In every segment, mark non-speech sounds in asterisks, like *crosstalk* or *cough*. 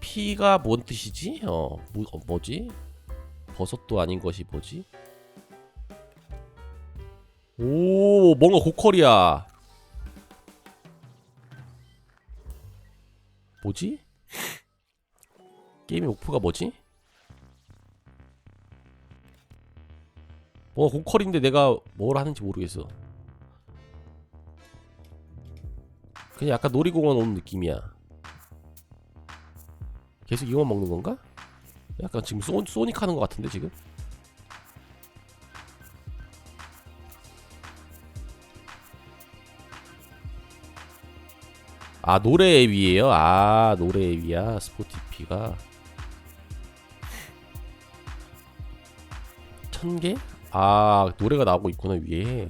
피가 뭔 뜻이지? 어, 뭐, 어, 뭐지? 버섯도 아닌 것이 뭐지? 오 뭔가 고퀄이야 뭐지? 게임의 목표가 뭐지? 뭔가 고퀄인데 내가 뭘 하는지 모르겠어 그냥 약간 놀이공원 온 느낌이야 계속 이것만 먹는 건가? 약간 지금 소, 소닉 하는 것 같은데 지금? 아 노래 위에요? 아 노래 위야 스포티피가 천 개? 아 노래가 나오고 있구나 위에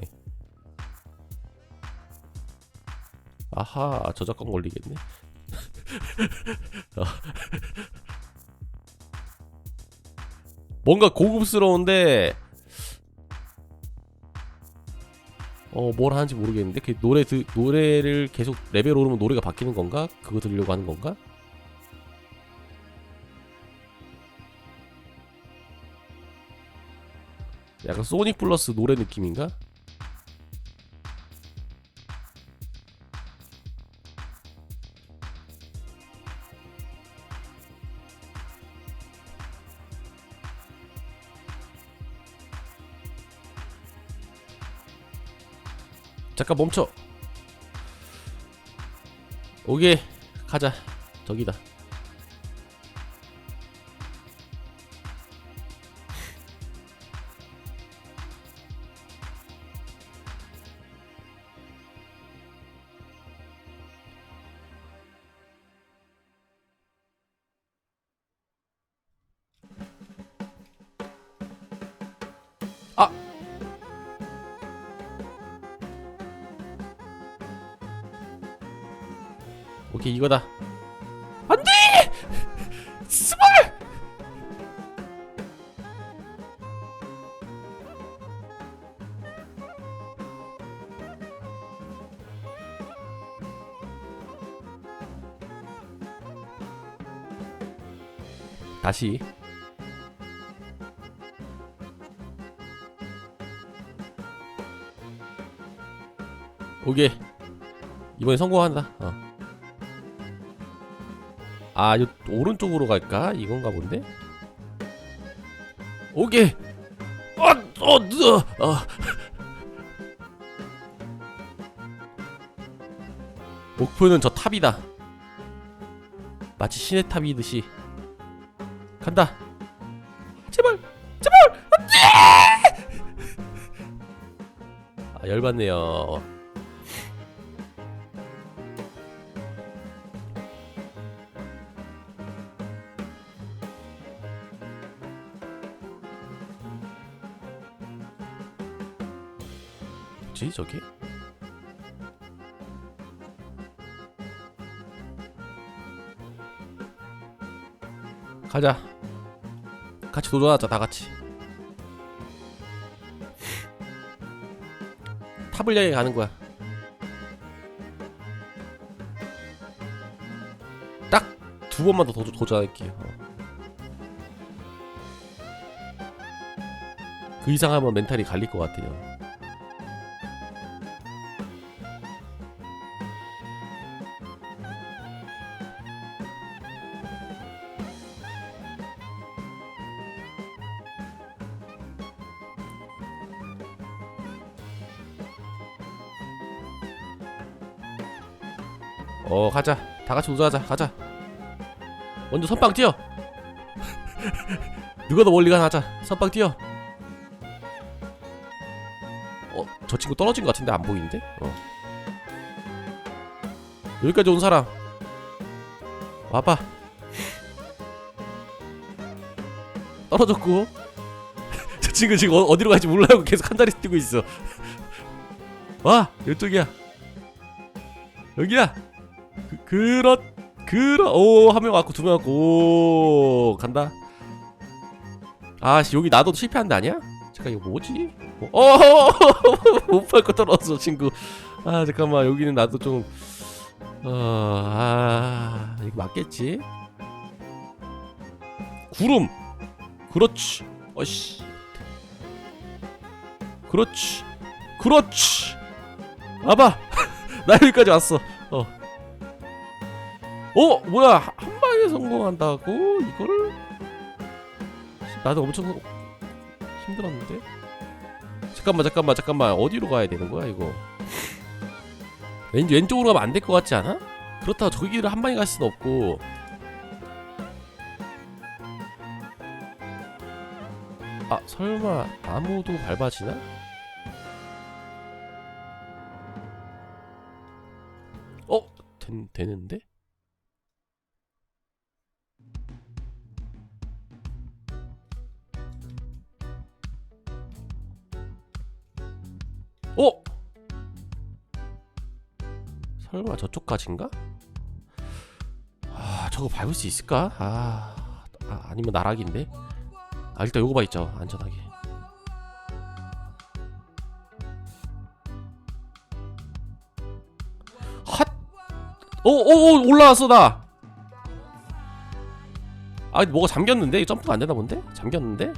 아하 저작권 걸리겠네 어. 뭔가 고급스러운데 어 뭘 하는지 모르겠는데 그 노래 드, 노래를 계속 레벨 오르면 노래가 바뀌는 건가? 그거 들으려고 하는 건가? 약간 소닉 플러스 노래 느낌인가? 잠깐 멈춰. 오케이 가자. 저기다. 오케이 이거다. 안돼! 스몰! 다시 오케이 이번에 성공한다. 어. 아, 요 오른쪽으로 갈까? 이건가 본데? 오케이. 어, 어, 어, 어. 목표는 저 탑이다. 마치 신의 탑이듯이 간다. 제발, 제발, 안돼! 아, 열받네요. 뭐지 저게? 가자. 같이 도전하자 다 같이. 탑을 향해 가는 거야. 딱 두 번만 더 도- 도전할게요. 어. 그 이상 하면 멘탈이 갈릴 것 같아요. 어 가자. 다 같이 도전하자. 가자. 먼저 선빵 뛰어. 누가 더 멀리 가나 하자. 선빵 뛰어. 어 저 친구 떨어진 것 같은데 안 보이는데? 어. 여기까지 온 사람. 와봐. 떨어졌고. *laughs* 저 친구 지금 어, 어디로 갈지 몰라요. 계속 한 자리 뛰고 있어. 와 이쪽이야. 여기야 그, 그렇 그렇 오한 명 왔고 두 명 왔고 오 간다 아씨 여기 나도 실패한 데 아니야? 잠깐 이거 뭐지? *laughs* 어 못팔거 떨어졌어 친구 아 잠깐만 여기는 나도 좀 어, 아, 이거 맞겠지? 구름. 그렇지. 어씨. 그렇지. 그렇지. 와봐. *laughs* 나 여기까지 왔어. 어. 어, 뭐야? 한- 한 방에 성공한다고? 이거를? 나도 엄청 힘들었는데. 잠깐만, 잠깐만, 잠깐만. 어디로 가야 되는 거야, 이거? 왼 왼쪽으로 가면 안 될 것 같지 않아? 그렇다고 저기를 한 방에 갈 수는 없고. 아, 설마 나무도 밟아지나? 어, 된, 되는데? 어? 설마 저쪽까지인가? 아 저거 밟을 수 있을까? 아, 아 아니면 나락인데? 아 일단 요거 봐 있죠 안전하게 핫! 오오오 올라왔어 나! 아 뭐가 잠겼는데? 점프가 안 되나 본데? 잠겼는데?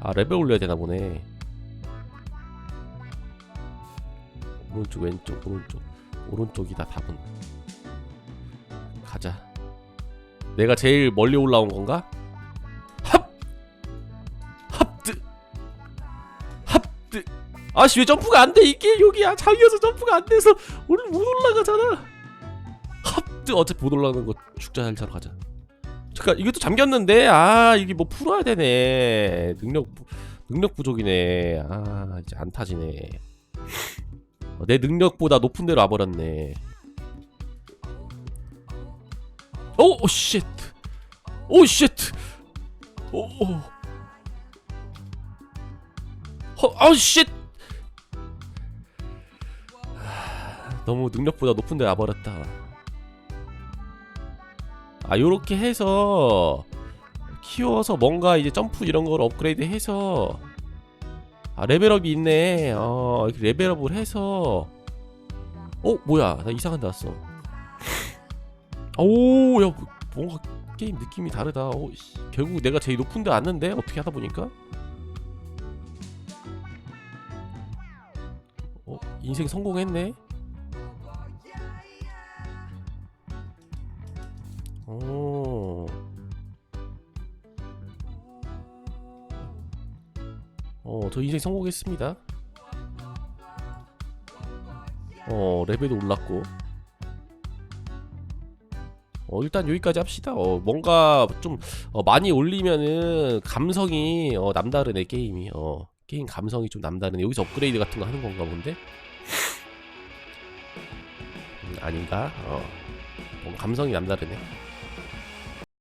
아 레벨 올려야 되나 보네 오른쪽 왼쪽 오른쪽. 오른쪽이다 답은. 가자. 내가 제일 멀리 올라온 건가? 합! 합드! 합드! 아씨 왜 점프가 안 돼? 이게 여기야. 자기여서 점프가 안 돼서. 오늘 못 올라가잖아. 합드! 어차피 못 올라가는 거 죽자 살자로 가자. 잠깐 이것도 잠겼는데 아 이게 뭐 풀어야 되네. 능력 부- 능력 부족이네. 아 이제 안 타지네. 어, 내 능력보다 높은 데로 와버렸네. 오, 오, 쉣. 오, 쉣. 오, 오. 허, 아우, 쉣. 하, 너무 능력보다 높은 데 와버렸다. 아, 요렇게 해서 키워서 뭔가 이제 점프 이런 걸 업그레이드 해서 아 레벨업이 있네. 어 이렇게 레벨업을 해서. 어 뭐야? 나 이상한 데 왔어. 오야 뭔가 게임 느낌이 다르다. 어, 씨, 결국 내가 제일 높은 데 왔는데? 어떻게 하다 보니까? 어 인생 성공했네? 오 저 인생 성공했습니다. 어, 레벨도 올랐고. 어, 일단 여기까지 합시다. 어, 뭔가 좀 어, 많이 올리면은 감성이 어, 남다르네 게임이. 어, 게임 감성이 좀 남다르네. 여기서 업그레이드 같은 거 하는 건가 본데? 음, 아닌가? 어, 감성이 남다르네.